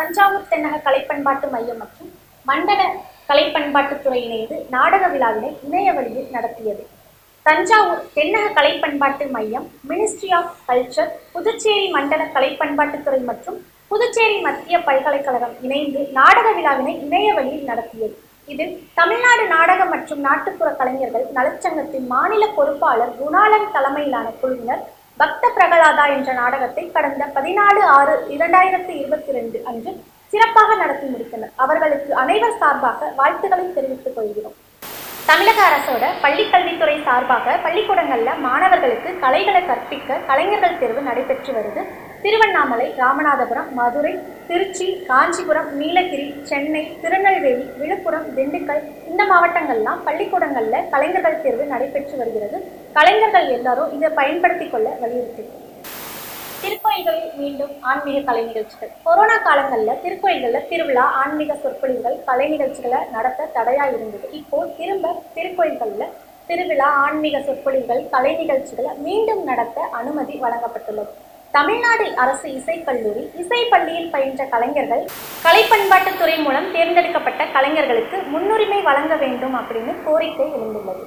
தஞ்சாவூர் தென்னக கலைப்பண்பாட்டு மையம் மற்றும் மண்டல கலைப்பண்பாட்டுத்துறை இணைந்து நாடக விழாவினை இணைய வழியில் நடத்தியது. தஞ்சாவூர் தென்னக கலைப்பண்பாட்டு மையம் மினிஸ்ட்ரி ஆஃப் கல்ச்சர் புதுச்சேரி மண்டல கலைப்பண்பாட்டுத்துறை மற்றும் புதுச்சேரி மத்திய பல்கலைக்கழகம் இணைந்து நாடக விழாவினை இணைய வழியில் நடத்தியது. இதில் தமிழ்நாடு நாடக மற்றும் நாட்டுப்புற கலைஞர்கள் நலச்சங்கத்தின் மாநில பொறுப்பாளர் குணாளன் தலைமையிலான குழுவினர் பக்த பிரகலாதா என்ற நாடகத்தை கடந்த பதினாலு ஆறு இரண்டாயிரத்தி இருபத்தி ரெண்டு அன்று சிறப்பாக நடத்தி முடித்தனர். அவர்களுக்கு அனைவர் சார்பாக வாழ்த்துக்களை தெரிவித்துக் கொள்கிறோம். தமிழக அரசோட பள்ளிக்கல்வித்துறை சார்பாக பள்ளிக்கூடங்களில் மாணவர்களுக்கு கலைகளை கற்பிக்க கலைஞர்கள் தேர்வு நடைபெற்று வருது. திருவண்ணாமலை ராமநாதபுரம் மதுரை திருச்சி காஞ்சிபுரம் நீலகிரி சென்னை திருநெல்வேலி விழுப்புரம் திண்டுக்கல் இந்த மாவட்டங்கள்லாம் பள்ளிக்கூடங்களில் கலைஞர்கள் தேர்வு நடைபெற்று வருகிறது. கலைஞர்கள் எல்லாரும் இதை பயன்படுத்திக் கொள்ள வலியுறுத்தியிருக்கோம் திருக்கோயில்களில் மீண்டும் ஆன்மீக கலை நிகழ்ச்சிகள். கொரோனா காலங்களில் திருக்கோயில்களில் திருவிழா ஆன்மீக சொற்பொழிவுகள் கலை நிகழ்ச்சிகளை நடத்த தடையா இருந்தது. இப்போ திரும்ப திருக்கோயில்களில் திருவிழா ஆன்மீக சொற்பொழிவுகள் கலை நிகழ்ச்சிகளை மீண்டும் நடத்த அனுமதி வழங்கப்பட்டுள்ளது. தமிழ்நாடு அரசு இசைக்கல்லூரி இசை பள்ளியில் பயின்ற கலைஞர்கள் கலை பண்பாட்டுத்துறை மூலம் தேர்ந்தெடுக்கப்பட்ட கலைஞர்களுக்கு முன்னுரிமை வழங்க வேண்டும் அப்படின்னு கோரிக்கை எழுந்துள்ளது.